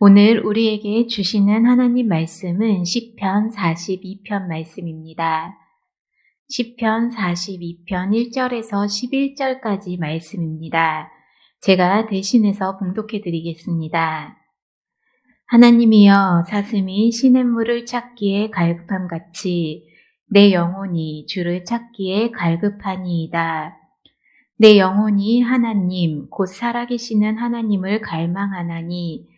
오늘 우리에게 주시는 하나님 말씀은 시편 42편 말씀입니다. 시편 42편 1절에서 11절까지 말씀입니다. 제가 대신해서 봉독해 드리겠습니다. 하나님이여 사슴이 시냇물을 찾기에 갈급함 같이 내 영혼이 주를 찾기에 갈급하니이다. 내 영혼이 하나님 곧 살아계시는 하나님을 갈망하나니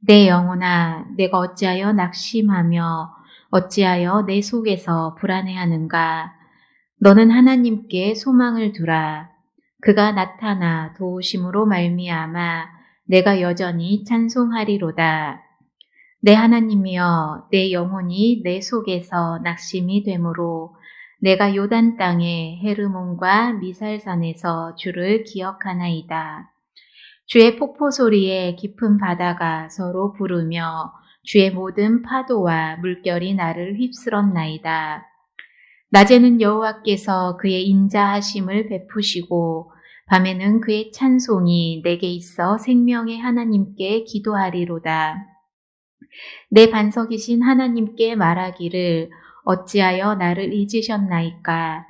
내 영혼아, 내가 어찌하여 낙심하며 어찌하여 내 속에서 불안해하는가? 너는 하나님께 소망을 두라. 그가 나타나 도우심으로 말미암아 내가 여전히 찬송하리로다. 내 하나님이여 내 영혼이 내 속에서 낙심이 되므로 내가 요단 땅의 헤르몬과 미살산에서 주를 기억하나이다. 주의 폭포 소리에 깊은 바다가 서로 부르며 주의 모든 파도와 물결이 나를 휩쓸었나이다. 낮에는 여호와께서 그의 인자하심을 베푸시고 밤에는 그의 찬송이 내게 있어 생명의 하나님께 기도하리로다. 내 반석이신 하나님께 말하기를 어찌하여 나를 잊으셨나이까?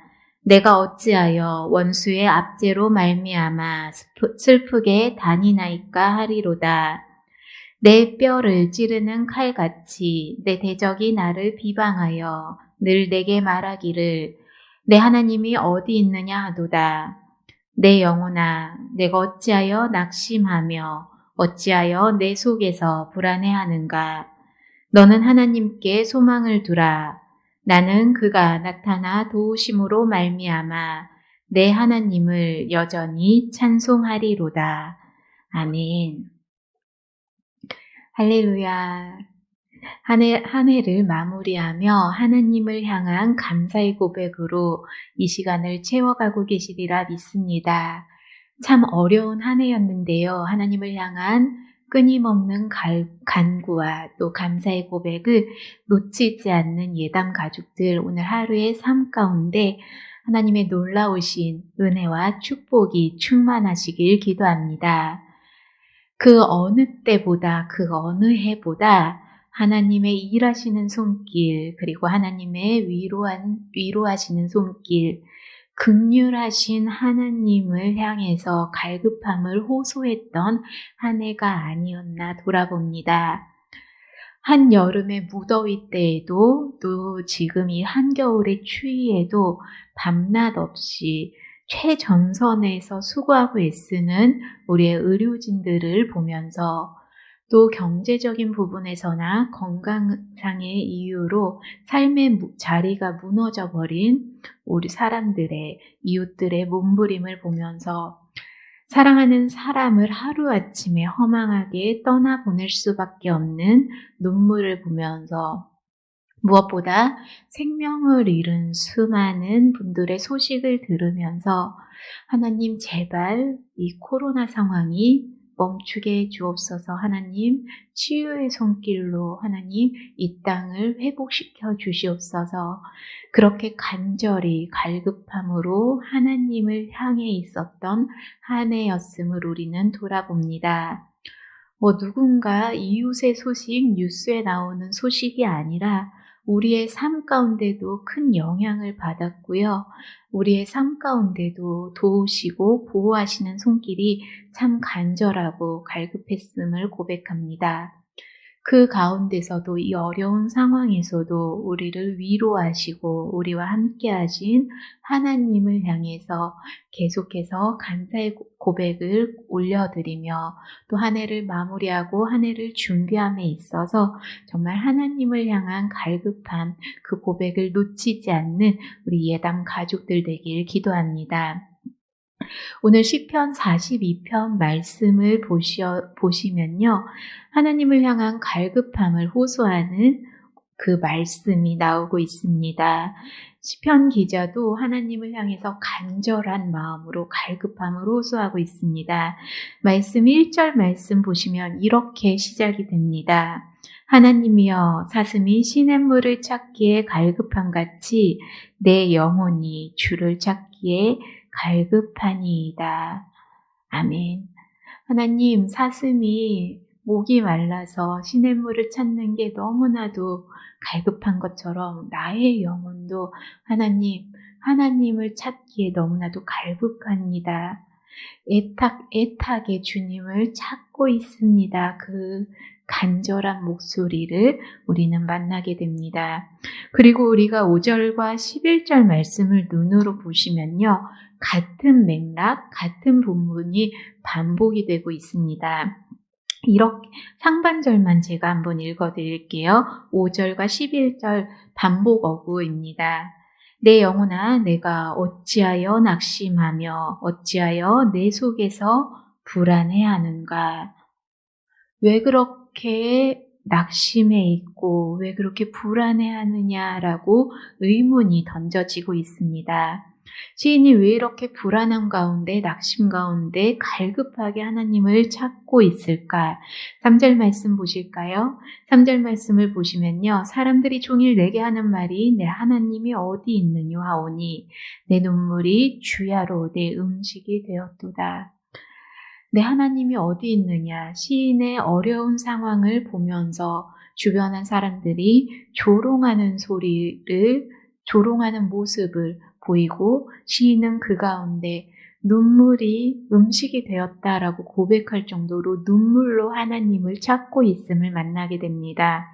내가 어찌하여 원수의 압제로 말미암아 슬프게 다니나이까 하리로다. 내 뼈를 찌르는 칼같이 내 대적이 나를 비방하여 늘 내게 말하기를 내 하나님이 어디 있느냐 하도다. 내 영혼아, 내가 어찌하여 낙심하며 어찌하여 내 속에서 불안해하는가? 너는 하나님께 소망을 두라. 나는 그가 나타나 도우심으로 말미암아 내 하나님을 여전히 찬송하리로다. 아멘. 할렐루야. 한, 해, 한 해를 마무리하며 하나님을 향한 감사의 고백으로 이 시간을 채워가고 계시리라 믿습니다. 참 어려운 한 해였는데요. 하나님을 향한 끊임없는 갈, 간구와 또 감사의 고백을 놓치지 않는 예담 가족들 오늘 하루의 삶 가운데 하나님의 놀라우신 은혜와 축복이 충만하시길 기도합니다. 그 어느 때보다 그 어느 해보다 하나님의 일하시는 손길, 그리고 하나님의 위로한, 위로하시는 손길, 극률하신 하나님을 향해서 갈급함을 호소했던 한 해가 아니었나 돌아봅니다. 한 여름의 무더위 때에도 또 지금 이 한겨울의 추위에도 밤낮 없이 최전선에서 수고하고 애쓰는 우리의 의료진들을 보면서 또 경제적인 부분에서나 건강상의 이유로 삶의 자리가 무너져 버린 우리 사람들의 이웃들의 몸부림을 보면서 사랑하는 사람을 하루아침에 허망하게 떠나보낼 수밖에 없는 눈물을 보면서 무엇보다 생명을 잃은 수많은 분들의 소식을 들으면서 하나님 제발 이 코로나 상황이 멈추게 해 주옵소서 하나님 치유의 손길로 하나님 이 땅을 회복시켜 주시옵소서 그렇게 간절히 갈급함으로 하나님을 향해 있었던 한 해였음을 우리는 돌아봅니다. 뭐 누군가 이웃의 소식, 뉴스에 나오는 소식이 아니라 우리의 삶 가운데도 큰 영향을 받았고요. 우리의 삶 가운데도 도우시고 보호하시는 손길이 참 간절하고 갈급했음을 고백합니다. 그 가운데서도 이 어려운 상황에서도 우리를 위로하시고 우리와 함께 하신 하나님을 향해서 계속해서 감사의 고백을 올려드리며 또 한 해를 마무리하고 한 해를 준비함에 있어서 정말 하나님을 향한 갈급함 그 고백을 놓치지 않는 우리 예담 가족들 되길 기도합니다. 오늘 시편 42편 말씀을 보시어, 보시면요. 하나님을 향한 갈급함을 호소하는 그 말씀이 나오고 있습니다. 시편 기자도 하나님을 향해서 간절한 마음으로 갈급함을 호소하고 있습니다. 말씀 1절 말씀 보시면 이렇게 시작이 됩니다. 하나님이여 사슴이 시냇물을 찾기에 갈급함 같이 내 영혼이 주를 찾기에 갈급하니이다. 아멘. 하나님 사슴이 목이 말라서 시냇물을 찾는 게 너무나도 갈급한 것처럼 나의 영혼도 하나님, 하나님을 찾기에 너무나도 갈급합니다. 애탁, 애타게 주님을 찾고 있습니다. 그 간절한 목소리를 우리는 만나게 됩니다. 그리고 우리가 5절과 11절 말씀을 눈으로 보시면요. 같은 맥락, 같은 본문이 반복이 되고 있습니다. 이렇게 상반절만 제가 한번 읽어 드릴게요. 5절과 11절 반복 어구입니다. 내 영혼아 내가 어찌하여 낙심하며 어찌하여 내 속에서 불안해하는가? 왜 그렇게 낙심해 있고 왜 그렇게 불안해하느냐라고 의문이 던져지고 있습니다. 시인이 왜 이렇게 불안함 가운데, 낙심 가운데 갈급하게 하나님을 찾고 있을까? 3절 말씀 보실까요? 3절 말씀을 보시면요. 사람들이 종일 내게 하는 말이 내 하나님이 어디 있느냐 하오니 내 눈물이 주야로 내 음식이 되었도다. 내 하나님이 어디 있느냐? 시인의 어려운 상황을 보면서 주변한 사람들이 조롱하는 소리를, 조롱하는 모습을 보이고 시인은 그 가운데 눈물이 음식이 되었다라고 고백할 정도로 눈물로 하나님을 찾고 있음을 만나게 됩니다.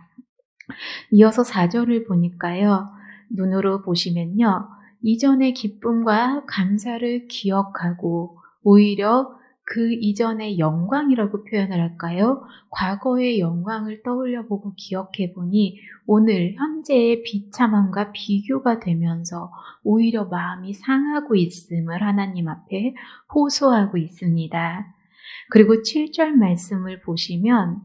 이어서 4절을 보니까요. 눈으로 보시면요. 이전의 기쁨과 감사를 기억하고 오히려 그 이전의 영광이라고 표현을 할까요? 과거의 영광을 떠올려 보고 기억해 보니 오늘 현재의 비참함과 비교가 되면서 오히려 마음이 상하고 있음을 하나님 앞에 호소하고 있습니다. 그리고 7절 말씀을 보시면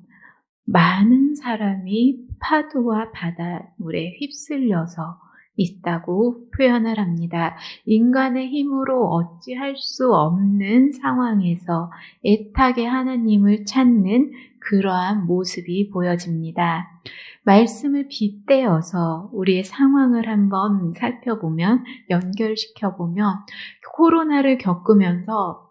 많은 사람이 파도와 바닷물에 휩쓸려서 있다고 표현을 합니다. 인간의 힘으로 어찌할 수 없는 상황에서 애타게 하나님을 찾는 그러한 모습이 보여집니다. 말씀을 빗대어서 우리의 상황을 한번 살펴보면, 연결시켜보면, 코로나를 겪으면서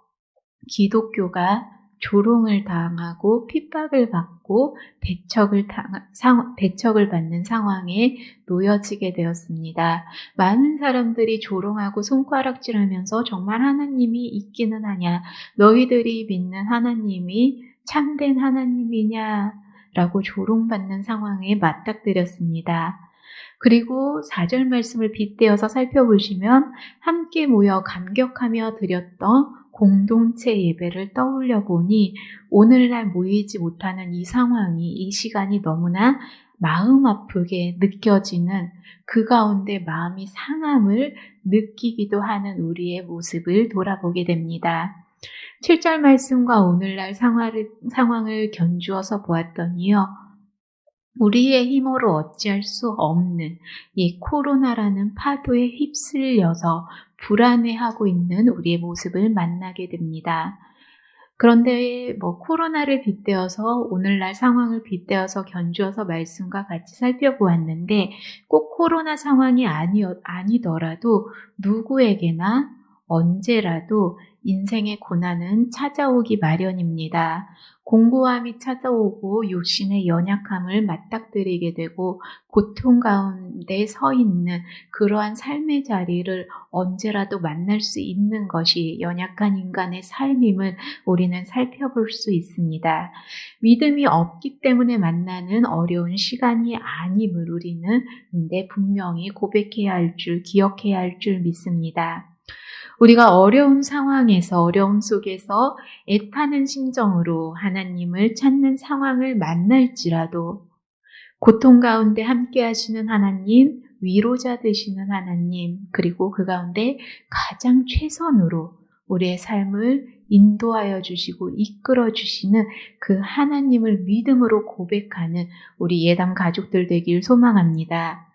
기독교가 조롱을 당하고 핍박을 받고 배척을 당, 상, 배척을 받는 상황에 놓여지게 되었습니다. 많은 사람들이 조롱하고 손가락질하면서 정말 하나님이 있기는 하냐, 너희들이 믿는 하나님이 참된 하나님이냐, 라고 조롱받는 상황에 맞닥뜨렸습니다. 그리고 4절 말씀을 빗대어서 살펴보시면 함께 모여 감격하며 드렸던 공동체 예배를 떠올려 보니 오늘날 모이지 못하는 이 상황이 이 시간이 너무나 마음 아프게 느껴지는 그 가운데 마음이 상함을 느끼기도 하는 우리의 모습을 돌아보게 됩니다. 7절 말씀과 오늘날 상황을, 상황을 견주어서 보았더니요. 우리의 힘으로 어찌할 수 없는 이 코로나라는 파도에 휩쓸려서 불안해하고 있는 우리의 모습을 만나게 됩니다. 그런데 뭐 코로나를 빗대어서 오늘날 상황을 빗대어서 견주어서 말씀과 같이 살펴보았는데 꼭 코로나 상황이 아니, 아니더라도 누구에게나 언제라도 인생의 고난은 찾아오기 마련입니다. 공고함이 찾아오고 육신의 연약함을 맞닥뜨리게 되고 고통 가운데 서 있는 그러한 삶의 자리를 언제라도 만날 수 있는 것이 연약한 인간의 삶임을 우리는 살펴볼 수 있습니다. 믿음이 없기 때문에 만나는 어려운 시간이 아님을 우리는 근데 분명히 고백해야 할 줄, 기억해야 할 줄 믿습니다. 우리가 어려운 상황에서 어려움 속에서 애타는 심정으로 하나님을 찾는 상황을 만날지라도 고통 가운데 함께 하시는 하나님, 위로자 되시는 하나님, 그리고 그 가운데 가장 최선으로 우리의 삶을 인도하여 주시고 이끌어 주시는 그 하나님을 믿음으로 고백하는 우리 예담 가족들 되길 소망합니다.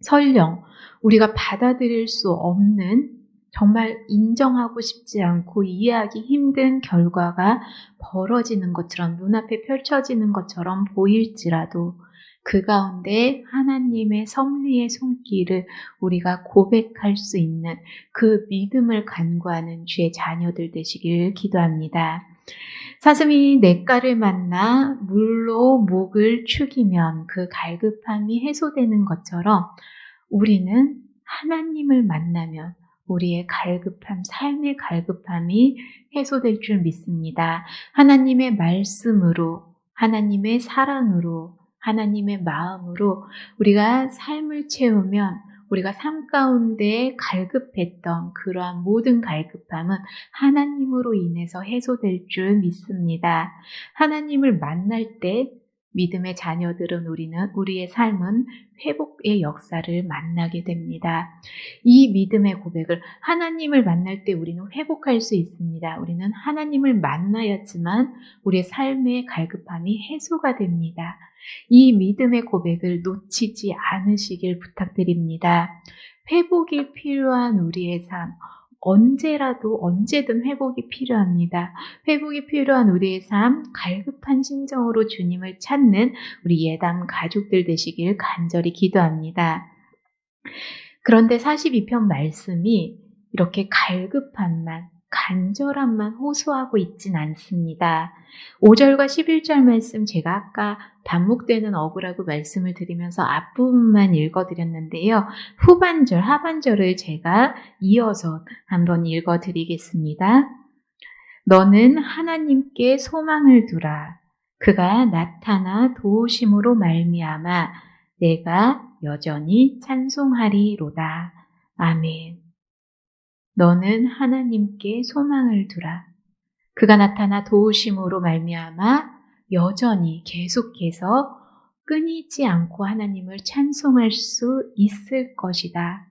설령 우리가 받아들일 수 없는 정말 인정하고 싶지 않고 이해하기 힘든 결과가 벌어지는 것처럼 눈앞에 펼쳐지는 것처럼 보일지라도 그 가운데 하나님의 섭리의 손길을 우리가 고백할 수 있는 그 믿음을 간구하는 주의 자녀들 되시길 기도합니다. 사슴이 냇가를 만나 물로 목을 축이면 그 갈급함이 해소되는 것처럼 우리는 하나님을 만나면 우리의 갈급함, 삶의 갈급함이 해소될 줄 믿습니다. 하나님의 말씀으로, 하나님의 사랑으로, 하나님의 마음으로 우리가 삶을 채우면 우리가 삶 가운데 갈급했던 그러한 모든 갈급함은 하나님으로 인해서 해소될 줄 믿습니다. 하나님을 만날 때 믿음의 자녀들은 우리는 우리의 삶은 회복의 역사를 만나게 됩니다. 이 믿음의 고백을 하나님을 만날 때 우리는 회복할 수 있습니다. 우리는 하나님을 만나였지만 우리의 삶의 갈급함이 해소가 됩니다. 이 믿음의 고백을 놓치지 않으시길 부탁드립니다. 회복이 필요한 우리의 삶, 언제라도 언제든 회복이 필요합니다. 회복이 필요한 우리의 삶, 갈급한 심정으로 주님을 찾는 우리 예담 가족들 되시길 간절히 기도합니다. 그런데 42편 말씀이 이렇게 갈급함만, 간절함만 호소하고 있진 않습니다. 5절과 11절 말씀 제가 아까 반복되는 어구라고 말씀을 드리면서 앞부분만 읽어드렸는데요. 후반절, 하반절을 제가 이어서 한번 읽어드리겠습니다. 너는 하나님께 소망을 두라. 그가 나타나 도우심으로 말미암아 내가 여전히 찬송하리로다. 아멘. 너는 하나님께 소망을 두라. 그가 나타나 도우심으로 말미암아 여전히 계속해서 끊이지 않고 하나님을 찬송할 수 있을 것이다.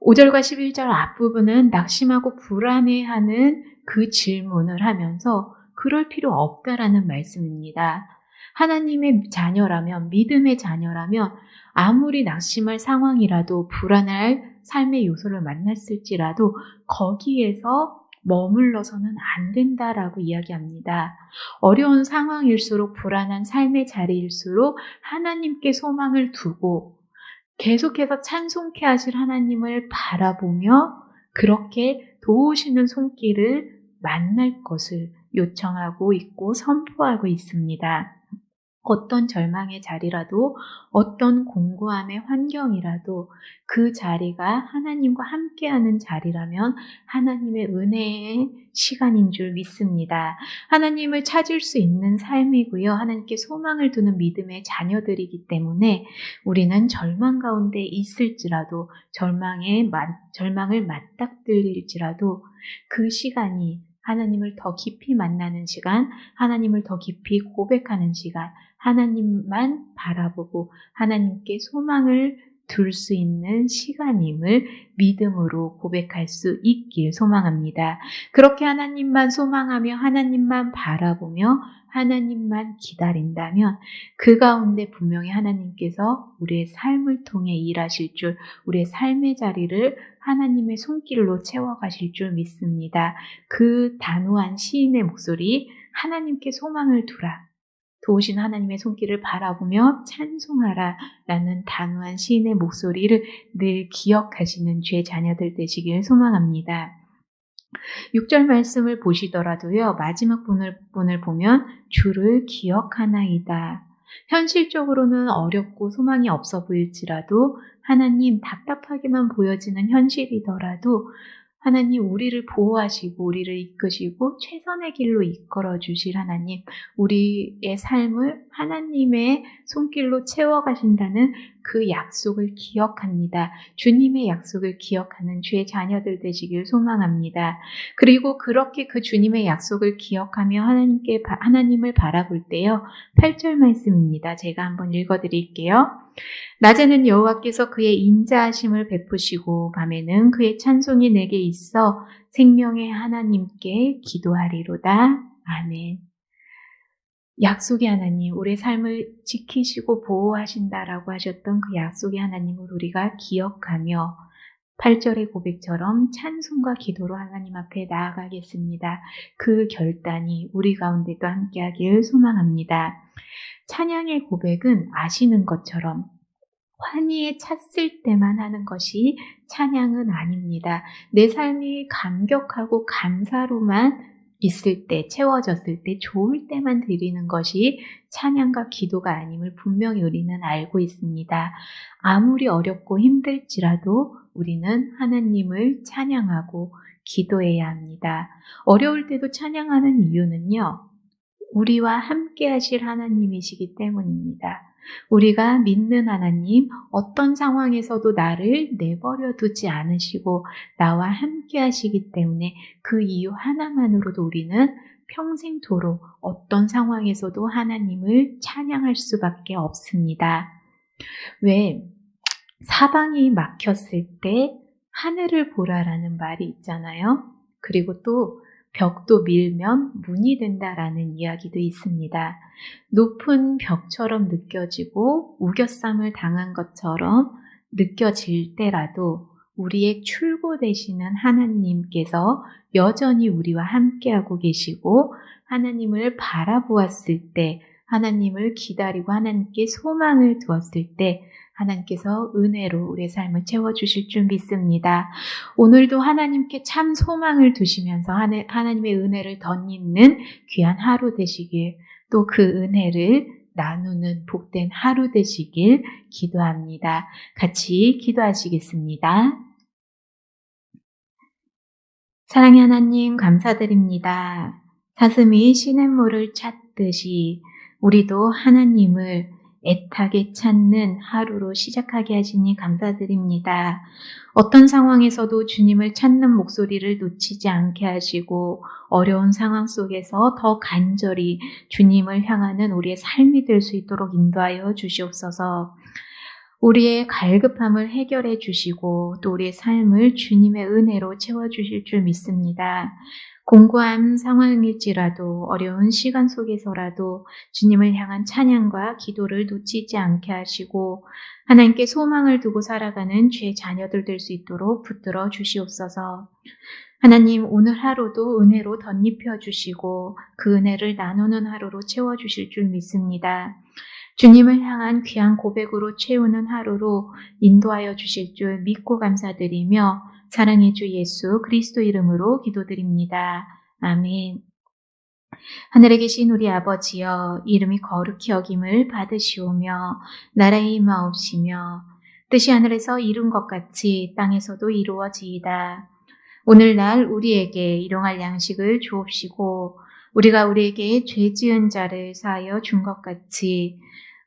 5절과 11절 앞부분은 낙심하고 불안해하는 그 질문을 하면서 그럴 필요 없다라는 말씀입니다. 하나님의 자녀라면, 믿음의 자녀라면 아무리 낙심할 상황이라도 불안할 삶의 요소를 만났을지라도 거기에서 머물러서는 안 된다라고 이야기합니다. 어려운 상황일수록 불안한 삶의 자리일수록 하나님께 소망을 두고 계속해서 찬송케 하실 하나님을 바라보며 그렇게 도우시는 손길을 만날 것을 요청하고 있고 선포하고 있습니다. 어떤 절망의 자리라도 어떤 공고함의 환경이라도 그 자리가 하나님과 함께하는 자리라면 하나님의 은혜의 시간인 줄 믿습니다. 하나님을 찾을 수 있는 삶이고요. 하나님께 소망을 두는 믿음의 자녀들이기 때문에 우리는 절망 가운데 있을지라도 절망에 절망을 맞닥뜨릴지라도 그 시간이 하나님을 더 깊이 만나는 시간, 하나님을 더 깊이 고백하는 시간, 하나님만 바라보고 하나님께 소망을 둘 수 있는 시간임을 믿음으로 고백할 수 있길 소망합니다. 그렇게 하나님만 소망하며 하나님만 바라보며 하나님만 기다린다면 그 가운데 분명히 하나님께서 우리의 삶을 통해 일하실 줄, 우리의 삶의 자리를 하나님의 손길로 채워가실 줄 믿습니다. 그 단호한 시인의 목소리, 하나님께 소망을 두라. 도우신 하나님의 손길을 바라보며 찬송하라 라는 단호한 시인의 목소리를 늘 기억하시는 죄 자녀들 되시길 소망합니다. 6절 말씀을 보시더라도요, 마지막 분을, 분을 보면 주를 기억하나이다. 현실적으로는 어렵고 소망이 없어 보일지라도 하나님 답답하게만 보여지는 현실이더라도 하나님 우리를 보호하시고 우리를 이끄시고 최선의 길로 이끌어 주실 하나님 우리의 삶을 하나님의 손길로 채워 가신다는 그 약속을 기억합니다. 주님의 약속을 기억하는 주의 자녀들 되시길 소망합니다. 그리고 그렇게 그 주님의 약속을 기억하며 하나님께 하나님을 바라볼 때요. 8절 말씀입니다. 제가 한번 읽어 드릴게요. 낮에는 여호와께서 그의 인자하심을 베푸시고 밤에는 그의 찬송이 내게 있어 생명의 하나님께 기도하리로다. 아멘. 약속의 하나님, 우리의 삶을 지키시고 보호하신다라고 하셨던 그 약속의 하나님을 우리가 기억하며 8절의 고백처럼 찬송과 기도로 하나님 앞에 나아가겠습니다. 그 결단이 우리 가운데도 함께하길 소망합니다. 찬양의 고백은 아시는 것처럼 환희에 찼을 때만 하는 것이 찬양은 아닙니다. 내 삶이 감격하고 감사로만 있을 때, 채워졌을 때, 좋을 때만 드리는 것이 찬양과 기도가 아님을 분명히 우리는 알고 있습니다. 아무리 어렵고 힘들지라도 우리는 하나님을 찬양하고 기도해야 합니다. 어려울 때도 찬양하는 이유는요, 우리와 함께 하실 하나님이시기 때문입니다. 우리가 믿는 하나님, 어떤 상황에서도 나를 내버려 두지 않으시고 나와 함께 하시기 때문에 그 이유 하나만으로도 우리는 평생토록 어떤 상황에서도 하나님을 찬양할 수밖에 없습니다. 왜 사방이 막혔을 때 하늘을 보라라는 말이 있잖아요. 그리고 또 벽도 밀면 문이 된다라는 이야기도 있습니다. 높은 벽처럼 느껴지고 우겨쌈을 당한 것처럼 느껴질 때라도 우리의 출구 되시는 하나님께서 여전히 우리와 함께하고 계시고 하나님을 바라보았을 때 하나님을 기다리고 하나님께 소망을 두었을 때 하나님께서 은혜로 우리의 삶을 채워주실 줄 믿습니다. 오늘도 하나님께 참 소망을 두시면서 하나님의 은혜를 덧입는 귀한 하루 되시길 또 그 은혜를 나누는 복된 하루 되시길 기도합니다. 같이 기도하시겠습니다. 사랑의 하나님 감사드립니다. 사슴이 시냇물을 찾듯이 우리도 하나님을 애타게 찾는 하루로 시작하게 하시니 감사드립니다. 어떤 상황에서도 주님을 찾는 목소리를 놓치지 않게 하시고 어려운 상황 속에서 더 간절히 주님을 향하는 우리의 삶이 될 수 있도록 인도하여 주시옵소서. 우리의 갈급함을 해결해 주시고 또 우리의 삶을 주님의 은혜로 채워 주실 줄 믿습니다. 공고한 상황일지라도 어려운 시간 속에서라도 주님을 향한 찬양과 기도를 놓치지 않게 하시고 하나님께 소망을 두고 살아가는 죄 자녀들 될 수 있도록 붙들어 주시옵소서. 하나님 오늘 하루도 은혜로 덧입혀 주시고 그 은혜를 나누는 하루로 채워 주실 줄 믿습니다. 주님을 향한 귀한 고백으로 채우는 하루로 인도하여 주실 줄 믿고 감사드리며 사랑의 주 예수 그리스도 이름으로 기도드립니다. 아멘. 하늘에 계신 우리 아버지여 이름이 거룩히 여김을 받으시오며 나라의 임하옵시며 뜻이 하늘에서 이룬 것 같이 땅에서도 이루어지이다. 오늘날 우리에게 일용할 양식을 주옵시고 우리가 우리에게 죄 지은 자를 사하여 준 것 같이